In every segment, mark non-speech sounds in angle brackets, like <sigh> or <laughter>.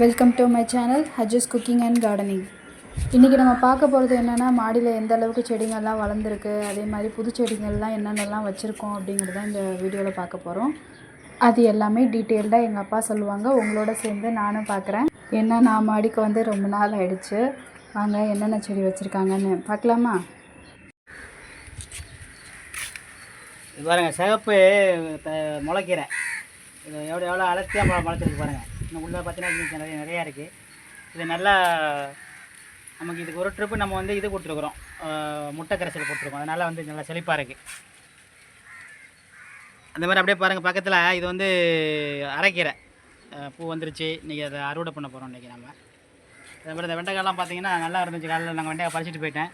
Welcome to my channel ஹஜஸ் cooking and gardening. இன்றைக்கி நம்ம பார்க்க போகிறது என்னென்னா மாடியில் எந்த அளவுக்கு செடிங்கள்லாம் வளர்ந்துருக்கு அதே மாதிரி புது செடிங்கள்லாம் என்னென்னலாம் வச்சுருக்கோம் அப்படிங்கிறது தான் இந்த வீடியோவில் பார்க்க போகிறோம் அது எல்லாமே டீட்டெயில்டாக எங்கள் அப்பா சொல்லுவாங்க. உங்களோட சேர்ந்து நானும் பார்க்குறேன். ஏன்னா நான் மாடிக்கு வந்து ரொம்ப நாள் ஆயிடுச்சு. வாங்க என்னென்ன செடி வச்சுருக்காங்கன்னு பார்க்கலாமா? இது பாருங்கள் சிகப்பு முளைக்கீரை. இது எவ்வளோ எவ்வளோ அலர்த்தியாக முளைச்சிருக்கு பாருங்கள் இன்னும் உள்ளே பார்த்தீங்கன்னா நிறைய நிறையா இருக்குது இது நல்லா நமக்கு இதுக்கு ஒரு ட்ரிப்பு நம்ம வந்து இது கொடுத்துருக்குறோம் முட்டை கரைசல் கொடுத்துருக்கோம் அதனால் வந்து நல்லா செழிப்பாக இருக்குது அந்த மாதிரி அப்படியே பாருங்கள் பக்கத்தில் இது வந்து அரைக்கீரை. பூ வந்துருச்சு. இன்றைக்கி அதை அறுவடை பண்ண போகிறோம் இன்றைக்கி நம்ம அதே மாதிரி இந்த வெண்டைக்காய்லாம் பார்த்தீங்கன்னா நல்லா இருந்துச்சு. காலையில் நாங்கள் வெண்டைக்காய் பறிச்சிட்டு போயிட்டேன்.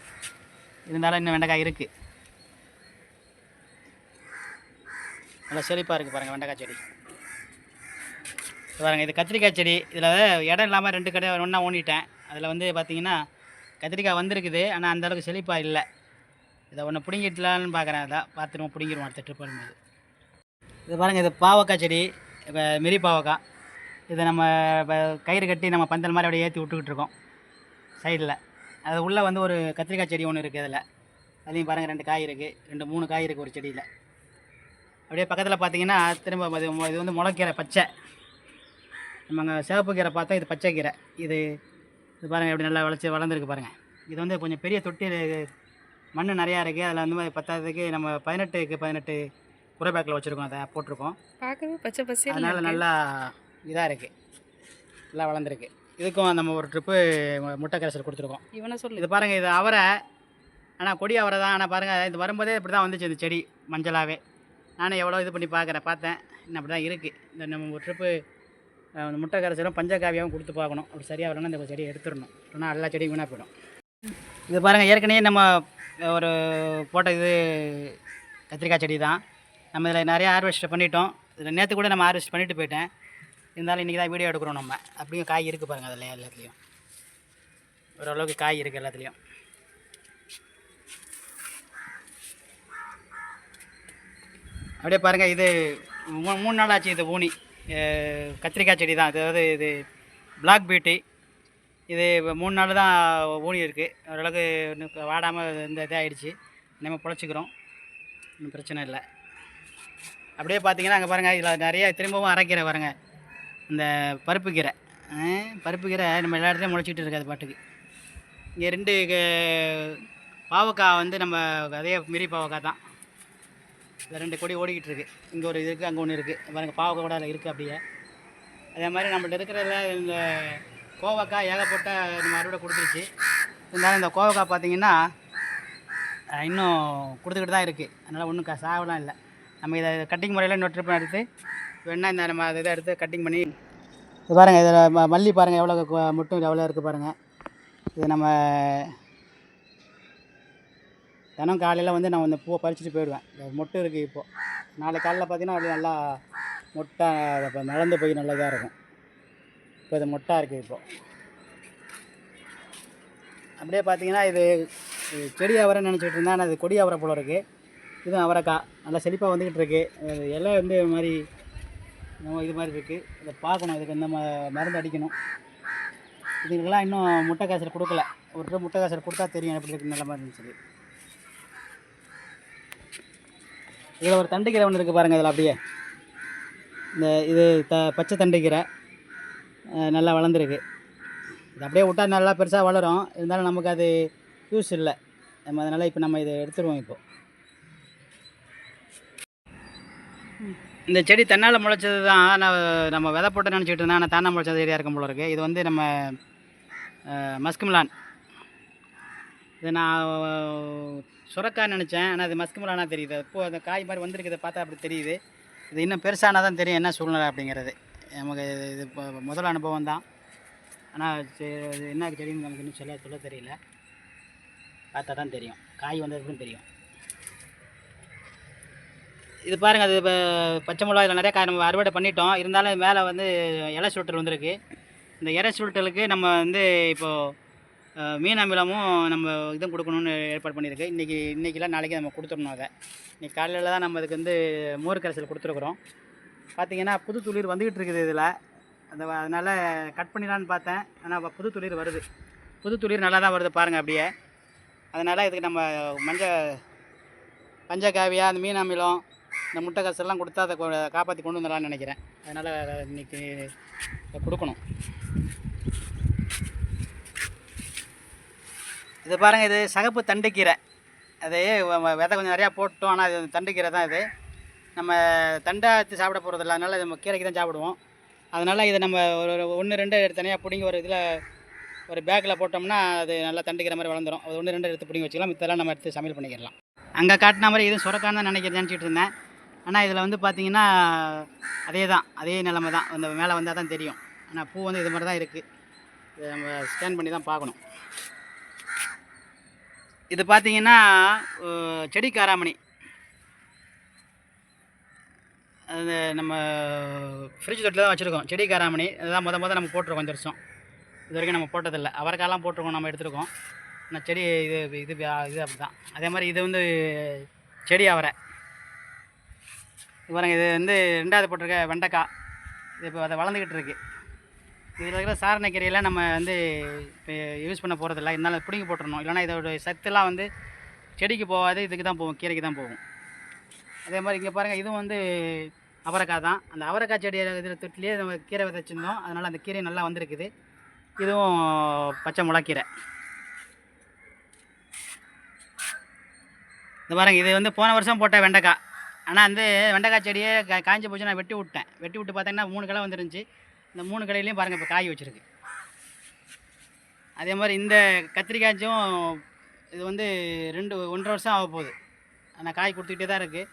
இருந்தாலும் இன்னும் வெண்டைக்காய் இருக்குது நல்லா செழிப்பாக இருக்குது பாருங்கள் வெண்டைக்காய் செடி. பாருங்கள் இது கத்திரிக்காய் செடி. இதில் இடம் இல்லாமல் ரெண்டு கடை ஒன்றா ஊனிட்டேன் அதில் வந்து பார்த்தீங்கன்னா கத்திரிக்காய் வந்திருக்குது. ஆனால் அந்தளவுக்கு செழிப்பாக இல்லை. இதை ஒன்று பிடுங்கிடலான்னு பார்க்குறேன் அதான் பார்த்துருவோம் பிடுங்கிடுவோம் அடுத்த ட்ரிப் வரும்போது. இது பாருங்கள் இது பாவக்காய் செடி. இப்போ மெரி பாவக்காய். இதை நம்ம இப்போ கயிறு கட்டி நம்ம பந்தல் மாதிரி அப்படியே ஏற்றி விட்டுக்கிட்டு இருக்கோம். சைடில். அது உள்ளே வந்து ஒரு கத்திரிக்காய் செடி ஒன்று இருக்குது அதில். அதையும் பாருங்கள் ரெண்டு காய் இருக்குது ரெண்டு மூணு காய் இருக்குது ஒரு செடியில். அப்படியே பக்கத்தில் பார்த்தீங்கன்னா திரும்ப இது இது வந்து முளைக்கீரை பச்சை. நம்ம அங்கே சிவப்பு கீரை பார்த்தோம் இது பச்சை கீரை. இது இது பாருங்கள் எப்படி நல்லா வளர்ச்சி வளர்ந்துருக்கு பாருங்கள் இது வந்து கொஞ்சம் பெரிய தொட்டி மண் நிறையா இருக்குது அதில் வந்து பத்தாததுக்கு நம்ம பதினெட்டுக்கு பதினெட்டு குறை பேக்கில் வச்சுருக்கோம். அதை போட்டிருக்கோம். பார்க்கவே பச்சை பசேல் அதனால் நல்லா இதாக இருக்குது நல்லா வளர்ந்துருக்கு. இதுக்கும் நம்ம ஒரு ட்ரிப்பு முட்டை கரைசல் கொடுத்துருக்கோம். இவனை சொல்லு. இது பாருங்கள் இது அவரை ஆனால் கொடி அவரை தான். ஆனால் பாருங்கள் இது வரும்போதே இப்படி தான் வந்துச்சு இந்த செடி மஞ்சளாகவே நானும் எவ்வளோ இது பண்ணி பார்க்குறேன் பார்த்தேன். இன்னும் அப்படி தான் இருக்குது இந்த நம்ம ஒரு ட்ரிப்பு முட்டை கரைச்சலும் பஞ்சகாவியாகவும் கொடுத்து பார்க்கணும். அப்படி சரியாக வரணும்னா இந்த செடியை எடுத்துடணும். இல்லைன்னா எல்லா செடியும் வீணாக போயிடும். இது பாருங்கள் ஏற்கனவே நம்ம ஒரு போட்ட இது கத்திரிக்காய் செடி தான். நம்ம இதில் நிறைய ஹார்வெஸ்ட் பண்ணிட்டோம். இதில் நேற்று கூட நம்ம ஹார்வெஸ்ட் பண்ணிட்டு போயிட்டேன். இருந்தாலும் இன்றைக்கி தான் வீடியோ எடுக்கிறோம் நம்ம. அப்படியும் காய் இருக்குது பாருங்கள் அதில் எல்லாத்துலேயும். ஓரளவுக்கு காய் இருக்குது எல்லாத்துலேயும். அப்படியே பாருங்கள் இது மூ- மூணு நாள் ஆச்சு இது ஊனி கத்திரிக்காய் செடி தான். அதாவது இது பிளாக் பியூட்டி இது மூணு நாள் தான் ஊனி இருக்குது ஓரளவுக்கு இன்னும் வாடாமல் இந்த இதாகிடுச்சு நம்ம பொழைச்சிக்கிறோம். ஒன்றும் பிரச்சனை இல்லை. அப்படியே பார்த்தீங்கன்னா அங்கே பாருங்கள் இதில் நிறைய திரும்பவும் அரைக்கீரை பாருங்கள் இந்த பருப்பு கீரை. பருப்பு கீரை நம்ம எல்லா இடத்துலையும் முளைச்சிக்கிட்டு இருக்காது பாட்டுக்கு. இங்கே ரெண்டு க- பாவக்காய் வந்து நம்ம அதே மிரி பாவக்காய் தான். இந்த ரெண்டு கொடி ஓடிக்கிட்டு இருக்குது இங்கே ஒரு இது இருக்குது அங்கே ஒன்று இருக்குது பாருங்கள் பாவக்காய் கூட அதில் இருக்குது அப்படியே. அதே மாதிரி நம்மள்ட்ட இருக்கிறதுல இந்த கோவக்காய் ஏகப்பட்ட நம்ம அறுவடை கொடுத்துருச்சு. இருந்தாலும் இந்த கோவக்காய் பார்த்திங்கன்னா இன்னும் கொடுத்துக்கிட்டு தான் இருக்குது அதனால் ஒன்றும் க சாவலாம் இல்லை. நம்ம இதை கட்டிங் முறையில் இன்னொரு ட்ரிப் எடுத்து வேணால் இந்த நம்ம இதை எடுத்து கட்டிங் பண்ணி இது பாருங்கள் இதில் ம- மல்லி பாருங்கள் எவ்வளோ கு- முட்டும் எவ்வளோ இருக்குது பாருங்கள் இது நம்ம தினம் காலையில் வந்து நான் வந்து பூவை பறிச்சுட்டு போயிடுவேன். இந்த இருக்குது இப்போது நாளை காலையில் பார்த்தீங்கன்னா அது நல்லா மொட்டை இப்போ நடந்து போய் நல்லதாக இருக்கும். இப்போ இது மொட்டாக இருக்குது இப்போது அப்படியே பார்த்தீங்கன்னா இது செடி அவரை நினச்சிட்டு இருந்தேன். ஆனால் அது கொடி அவரை போல இருக்குது இதுவும் அவரைக்காய். நல்லா செழிப்பாக வந்துக்கிட்டு இருக்குது எல்லாம் இலை வந்து இது மாதிரி இது மாதிரி இருக்குது இதை பார்க்கணும். இதுக்கு இந்த ம- மருந்து அடிக்கணும். இதுக்கெல்லாம் இன்னும் முட்டை காய்ச்சல் கொடுக்கல. ஒரு முட்டை காய்ச்சல் கொடுத்தா தெரியும். எப்படி இருக்கு நல்ல மாதிரி சொல்லி இதில் ஒரு தண்டுக்கீரை ஒன்று இருக்குது பாருங்கள் இதில் அப்படியே. இந்த இது த பச்சை தண்டுக்கீரை நல்லா வளர்ந்துருக்கு. இது அப்படியே விட்டா நல்லா பெருசாக வளரும். இருந்தாலும் நமக்கு அது யூஸ் இல்லை. நம்ம அதனால் இப்போ நம்ம இதை எடுத்துருவோம் இப்போது இந்த செடி தன்னால் முளைச்சது தான். நான் நம்ம விதை போட்டு நினச்சிக்கிட்டு இருந்தேன். ஆனால் தானா முளைச்சது செடியாக இருக்கும் போல இருக்குது இது வந்து நம்ம மஸ்குமிலான் இது நான் சுரக்காய் நினச்சேன். ஆனால் அது மஸ்குமலானா தெரியுது. இப்போது அந்த காய் மாதிரி வந்திருக்கிறத பார்த்தா அப்படி தெரியுது. இது இன்னும் பெருசானா தான் தெரியும் என்ன சூழ்நிலை அப்படிங்கிறது. நமக்கு இது- இப்போ முதல் அனுபவம் தான். ஆனால் இது என்ன செடின்னு நமக்கு இன்னும் சொல்ல சொல்ல தெரியல. பார்த்தா தான் தெரியும். காய் வந்ததுக்கும் தெரியும். இது பாருங்கள் அது இப்போ பச்சை மிளகா இதில் நிறையா காய் நம்ம அறுவடை பண்ணிட்டோம். இருந்தாலும் மேலே வந்து இலை சுருட்டல் வந்திருக்கு. இந்த இலை சுருட்டலுக்கு நம்ம வந்து இப்போது மீன் அமிலமும் நம்ம இதுவும் கொடுக்கணும்னு ஏற்பாடு பண்ணியிருக்கு. இன்றைக்கி இன்றைக்கிலாம் நாளைக்கு நம்ம கொடுத்துடணும் அதை. இன்றைக்கி காலையில் தான் நம்ம அதுக்கு வந்து மோர் கரைசல் கொடுத்துருக்குறோம். பார்த்தீங்கன்னா புது துளிர் வந்துக்கிட்டு இருக்குது இதில். அந்த அதனால் கட் பண்ணிடலான்னு பார்த்தேன். ஆனால் புது துளிர் வருது. புது துளிர் நல்லா தான் வருது பாருங்கள் அப்படியே. அதனால் இதுக்கு நம்ம மஞ்சள் பஞ்சகாவியா அந்த மீன் அமிலம் இந்த முட்டை எல்லாம் கொடுத்தா அதை காப்பாற்றி கொண்டு வந்துடலான்னு நினைக்கிறேன். அதனால் இன்னைக்கு கொடுக்கணும். இது பாருங்கள் இது சகப்பு தண்டுக்கீரை. அது விதை கொஞ்சம் நிறையா போட்டோம் ஆனால் இது தண்டுக்கீரை தான் இது. நம்ம தண்டை எடுத்து சாப்பிட போகிறதில்ல அதனால் நம்ம கீரைக்கு தான் சாப்பிடுவோம். அதனால் இதை நம்ம ஒரு ஒன்று ரெண்டு எடுத்து தனியாக பிடிங்கி ஒரு இதில் ஒரு பேக்கில் போட்டோம்னா அது நல்லா தண்டுக்கிற மாதிரி வளர்ந்துடும் அது ஒன்று ரெண்டு எடுத்து பிடிங்கி வச்சுக்கலாம். மித்தெல்லாம் நம்ம எடுத்து சமையல் பண்ணிக்கிடலாம். அங்கே காட்டின மாதிரி இதுவும் சுரக்கான்னு தான் நினைக்கிறேன் நினச்சிட்டு இருந்தேன். ஆனால் இதில் வந்து பார்த்தீங்கன்னா அதே தான் அதே நிலமை தான். அந்த மேலே வந்தால் தான் தெரியும். ஆனால் பூ வந்து இது மாதிரி தான் இருக்குது இதை நம்ம ஸ்கேன் பண்ணி தான் பார்க்கணும். இது பார்த்தீங்கன்னா செடி காராமணி அது நம்ம ஃப்ரிட்ஜ் தொட்டில் தான் வச்சுருக்கோம். செடி காராமணி அதுதான் முத முத நம்ம போட்டிருக்கோம் இந்த வருஷம். இது வரைக்கும் நம்ம போட்டதில்லை. அவரைக்காலாம் போட்டிருக்கோம் நம்ம எடுத்துருக்கோம். ஆனால் செடி இது இது இது அப்படி தான் அதே மாதிரி இது வந்து செடி அவரை. இது பாருங்க இது வந்து ரெண்டாவது போட்டிருக்க வெண்டைக்காய். இது இப்போ அதை வளர்ந்துக்கிட்டு இருக்குது இதில் இருக்கிற சாரணை கீரையெல்லாம் நம்ம வந்து இப்போ யூஸ் பண்ண போகிறதில்ல இருந்தாலும் பிடுங்கி போட்டுடணும் இல்லைன்னா இதோட சத்துலாம் வந்து செடிக்கு போகாது இதுக்கு தான் போகும் கீரைக்கு தான் போகும். அதே மாதிரி இங்கே பாருங்கள் இதுவும் வந்து அவரைக்காய் தான். அந்த அவரைக்காய் செடி இதில் தொட்டிலே நம்ம கீரை விதைச்சிருந்தோம். அதனால் அந்த கீரை நல்லா வந்திருக்குது. இதுவும் பச்சை மிளக்கீரை இந்த பாருங்க இது வந்து போன வருஷம் போட்ட வெண்டைக்காய். ஆனால் வந்து வெண்டைக்காய் செடியே கா காய்ஞ்சி போச்சு நான் வெட்டி விட்டேன். வெட்டி விட்டு பார்த்தீங்கன்னா மூணு கிளை வந்துருந்துச்சு. இந்த மூணு கடையிலையும் பாருங்கள் இப்போ காய் வச்சுருக்கு. அதே மாதிரி இந்த கத்திரிக்காய்ச்சும் இது வந்து ரெண்டு ஒன்றரை வருஷம் ஆக போகுது. ஆனால் காய் கொடுத்துக்கிட்டே தான் இருக்குது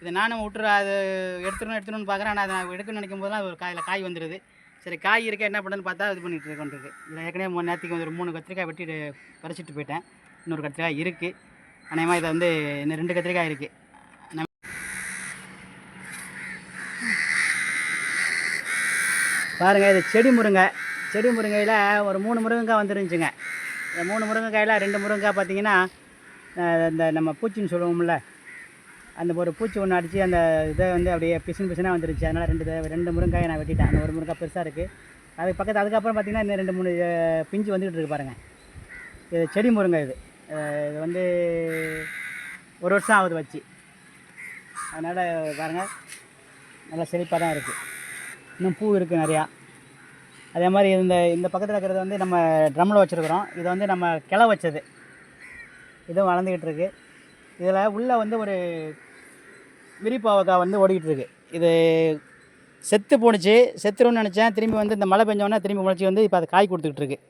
இது நானும் விட்டுற அது எடுத்துடணும் எடுத்துடணும்னு பார்க்குறேன் ஆனால் அதை நான் எடுக்கணும்னு நினைக்கும் போதெல்லாம் ஒரு காயில் காய் வந்துடுது சரி காய் இருக்க என்ன பண்ணுன்னு பார்த்தா இது பண்ணிட்டு இருக்கோன்றது இதில் ஏற்கனவே மூணு நேரத்துக்கு வந்து ஒரு மூணு கத்திரிக்காய் வெட்டிட்டு பறிச்சிட்டு போயிட்டேன். இன்னொரு கத்திரிக்காய் இருக்குது அநேகமாக இதை வந்து இன்னும் ரெண்டு கத்திரிக்காய் இருக்குது பாருங்கள் இது செடி முருங்கை. செடி முருங்கையில் ஒரு மூணு முருங்கைக்காய் வந்துருந்துச்சுங்க. இந்த மூணு முருங்கைக்காயில் ரெண்டு முருங்கைக்காய் பார்த்தீங்கன்னா இந்த நம்ம பூச்சின்னு சொல்லுவோம்ல அந்த ஒரு பூச்சி ஒன்று அடித்து அந்த இதை வந்து அப்படியே பிசின் பிசினாக வந்துருச்சு. அதனால் ரெண்டு ரெண்டு முருங்காயை நான் வெட்டிட்டேன். அந்த ஒரு முருங்காய் பெருசாக இருக்குது அதுக்கு பக்கத்து அதுக்கப்புறம் பார்த்தீங்கன்னா இன்னும் ரெண்டு மூணு பிஞ்சு வந்துக்கிட்டு இருக்கு பாருங்கள் இது செடி முருங்கை இது. இது வந்து ஒரு வருஷம் ஆகுது வச்சு. அதனால் பாருங்கள் நல்லா செழிப்பாக தான் இருக்குது இன்னும் பூ இருக்குது நிறையா. அதே மாதிரி இந்த இந்த பக்கத்தில் இருக்கிறது வந்து நம்ம ட்ரம்மில் வச்சுருக்குறோம். இது வந்து நம்ம கிளை வச்சது. இதுவும் வளர்ந்துக்கிட்டு இருக்கு. இதில் உள்ளே வந்து ஒரு விரிப்பாவக்காய் வந்து ஓடிக்கிட்டு இருக்கு. இது செத்து போணுச்சு. செத்துருன்னு நினச்சேன். திரும்பி வந்து இந்த மழை பெஞ்சோன்னே திரும்பி முளைச்சி வந்து இப்போ அது காய் கொடுத்துக்கிட்டு இருக்கு.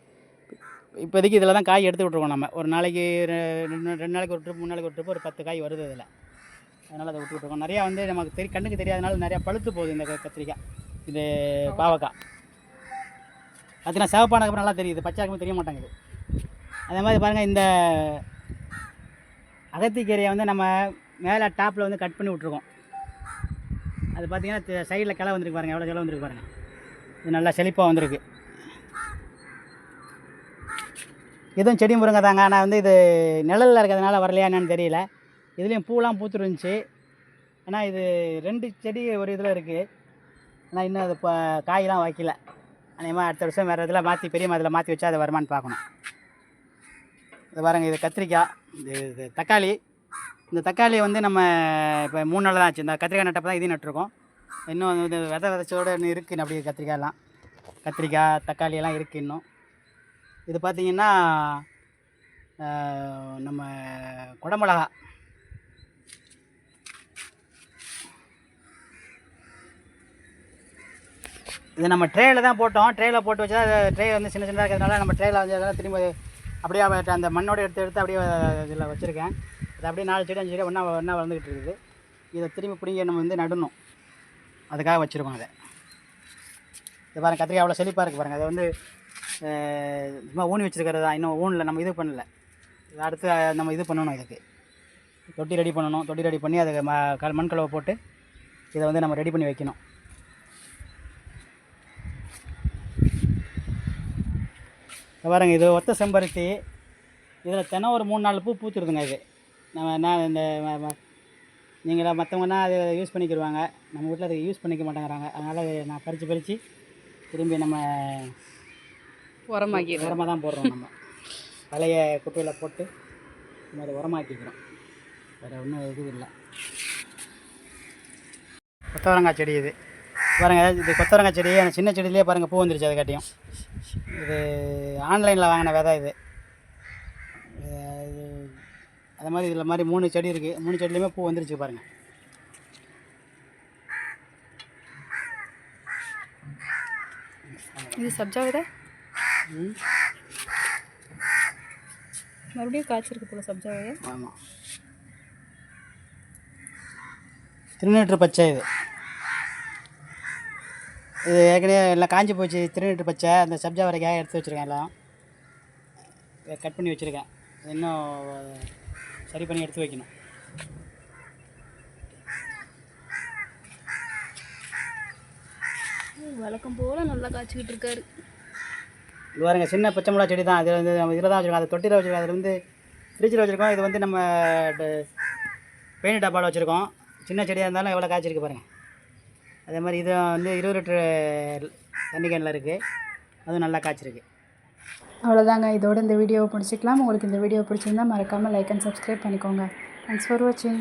இப்போதைக்கு இதில் தான் காய் எடுத்துக்கிட்டு இருக்கோம் நம்ம. ஒரு நாளைக்கு ரெ- ரெண்டு ரெண்டு நாளைக்கு ஒரு ட்ரிப் மூணு நாளைக்கு ஒரு ட்ரிப் ஒரு பத்து காய் வருது இதில். அதனால் அதை விட்டுக்கிட்டு இருக்கோம். நிறையா வந்து நமக்கு தெரி கண்ணுக்கு தெரியாதனால நிறையா பழுத்து போகுது இந்த கத்திரிக்காய். இது பாவக்காய் பார்த்தீங்கன்னா சிவப்பானதுக்கப்புறம் நல்லா தெரியுது. பச்சை தெரிய மாட்டேங்குது. அதே மாதிரி பாருங்கள் இந்த அகத்திக்கீரையை வந்து நம்ம மேலே டாப்பில் வந்து கட் பண்ணி விட்ருக்கோம் அது பார்த்தீங்கன்னா சைடில் கிளை வந்திருக்கு பாருங்கள் எவ்வளோ கிளை வந்திருக்கு பாருங்கள் இது நல்லா செழிப்பாக வந்திருக்கு. இதுவும் செடி முருங்கை தாங்க. ஆனால் வந்து இது நிழலில் இருக்கிறதுனால வரலையா என்னன்னு தெரியல. இதுலேயும் பூலாம் பூத்துருந்துச்சு ஆனால் இது ரெண்டு செடி ஒரு இதில் இருக்குது ஆனால் இன்னும் அது இப்போ காயெலாம் வைக்கல. அநேகமாக அடுத்த வருஷம் வேறு இதில் மாற்றி பெரிய மரத்தில் மாற்றி வச்சா அது வருமானு பார்க்கணும். இது பாருங்க இது கத்திரிக்காய் இது இது தக்காளி. இந்த தக்காளி வந்து நம்ம இப்போ மூணு நாள் தான் ஆச்சு. இந்த கத்திரிக்காய் நட்டப்போ தான் இதையும் நட்டுருக்கோம். இன்னும் இது விதை விதைச்சோடு இன்னும் இருக்குது அப்படி கத்திரிக்காயெல்லாம். கத்திரிக்காய் தக்காளி எல்லாம் இருக்குது இன்னும். இது பார்த்திங்கன்னா நம்ம குடமிளகா இது நம்ம ட்ரேயில் தான் போட்டோம். ட்ரேயில் போட்டு வச்சா ட்ரே வந்து சின்ன சின்னதாக இருக்கிறதுனால நம்ம ட்ரேயில் வந்து அதெல்லாம் திரும்ப அப்படியே அந்த மண்ணோட எடுத்து எடுத்து அப்படியே இதில் வச்சுருக்கேன். அது அப்படியே நாலு செடி அஞ்சு செடி ஒன்றா ஒன்றா வளர்ந்துக்கிட்டு இருக்குது. இதை திரும்பி பிடிங்க நம்ம வந்து நடணும். அதுக்காக வச்சுருக்கோம் அதை. இது பாருங்கள் கத்திரிக்காய் அவ்வளோ செழிப்பாக இருக்குது பாருங்கள் அதை வந்து சும்மா ஊனி வச்சுருக்கிறது? தான் இன்னும் ஊனில் நம்ம இது பண்ணல. இது அடுத்து நம்ம இது பண்ணணும் இதுக்கு. தொட்டி ரெடி பண்ணணும். தொட்டி ரெடி பண்ணி அதுக்கு ம க மண் கலவை போட்டு இதை வந்து நம்ம ரெடி பண்ணி வைக்கணும். இங்க பாருங்க இது ஒத்த செம்பருத்தி. இதில் தினம் ஒரு மூணு நாலு பூ பூத்துருதுங்க இது. நம்ம என்ன இந்த நீங்களாம் மற்றவங்கன்னா அதை யூஸ் பண்ணிக்கிடுவாங்க நம்ம வீட்டில் அதை யூஸ் பண்ணிக்க மாட்டேங்கிறாங்க. அதனால் அதை நான் பறித்து பறித்து திரும்பி நம்ம உரமாக்கி உரமாக தான் போடுறோம் நம்ம. <laughs> பழைய குப்பையில் போட்டு நம்ம அதை உரமாக்கிக்கிறோம். வேறு ஒன்றும் இது இல்லை. கொத்தவரங்காய் செடி இது. பாருங்கள் இது கொத்தவரங்காய் செடி அந்த சின்ன செடியிலே பாருங்கள் பூ வந்துருச்சு அதை காட்டியும். இது ஆன்லைனில் வாங்கின விதை இது. இது- அது மாதிரி இதில் மாதிரி மூணு செடி இருக்குது மூணு செடிலையுமே பூ வந்துருச்சு பாருங்கள் இது சப்ஜா விதை? மறுபடியும் காய்ச்சிருக்கு போல சப்ஜா விதை. ஆமாம் திருநீற்று பச்சை இது. இது ஏற்கனவே எல்லாம் காஞ்சி போச்சு திருநீற்று பச்சை அந்த சப்ஜா வரைக்காக எடுத்து வச்சுருக்கேன் எல்லாம். கட் பண்ணி வச்சுருக்கேன். இன்னும் சரி பண்ணி எடுத்து வைக்கணும். வழக்கம் போல் நல்லா காய்ச்சிக்கிட்டு இருக்காரு. இது பாருங்க சின்ன பச்சை மிளகா செடி தான். இது வந்து நம்ம இதில் தான் வச்சுருக்கோம். அது தொட்டியில் வச்சுருக்கோம். அதில் வந்து ஃப்ரிட்ஜில் வச்சுருக்கோம். இது வந்து நம்ம பெயிண்ட் டப்பாவில் வச்சுருக்கோம். சின்ன செடியாக இருந்தாலும் எவ்வளோ காய்ச்சிருக்கு பாருங்கள் அதே மாதிரி இது வந்து இருபது லிட்டரு தண்ணி கேனில் இருக்குது அதுவும் நல்லா காய்ச்சிருக்கு. அவ்வளோதாங்க இதோட இந்த வீடியோவை முடிச்சுக்கலாம். உங்களுக்கு இந்த வீடியோ பிடிச்சிருந்தா மறக்காமல் லைக் அண்ட் சப்ஸ்கிரைப் பண்ணிக்கோங்க. தேங்க்ஸ் ஃபார் வாட்சிங்